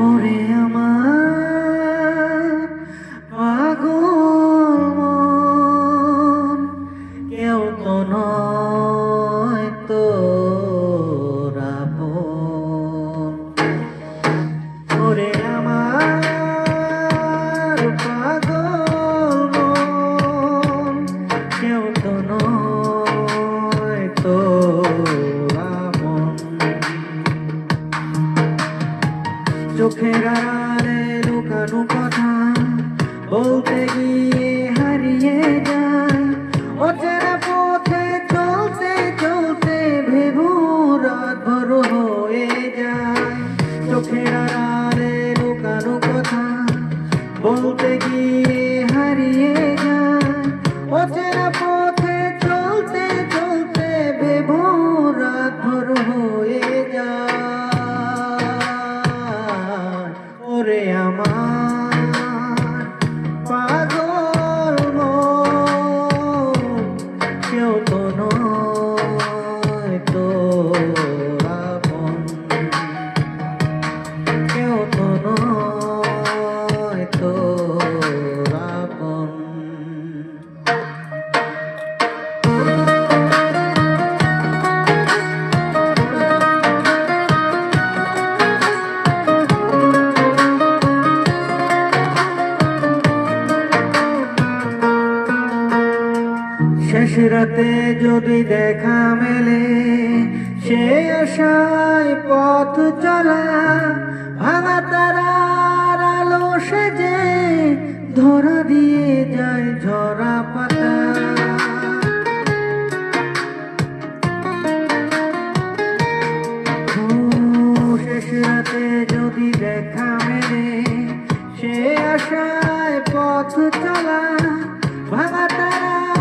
ওরে আমার পাগল কেউ তো নয় তো চোখের আড়ালে লুকানো কথা বলতে গিয়ে হারিয়ে যায়। অচেনা ওরে আমার। পাগল কেউ তো নয় তোর রাতে যদি দেখা মেলে, সে আশায় পথ চলা, ভাঙা তারার আলো সেজে ধরা দিয়ে যায় ঝরা পাতা। শেষ রাতে যদি দেখা মেলে, সে আশায় পথ চলা, ভাঙা তারার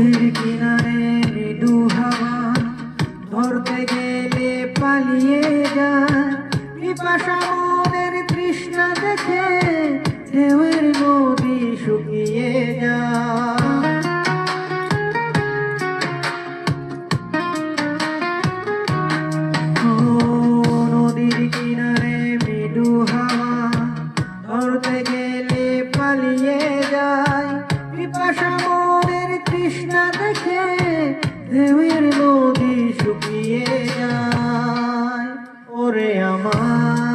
নদীর কিনারে মৃদু হাওয়া, ধরতে গেলে পালিয়ে যায়। পিপাসা মনের তৃষ্ণা দেখে ঢেউয়ের নদী শুকিয়ে ঢেউয়ের নদী শুকিয়ে যায়। ওরে আমার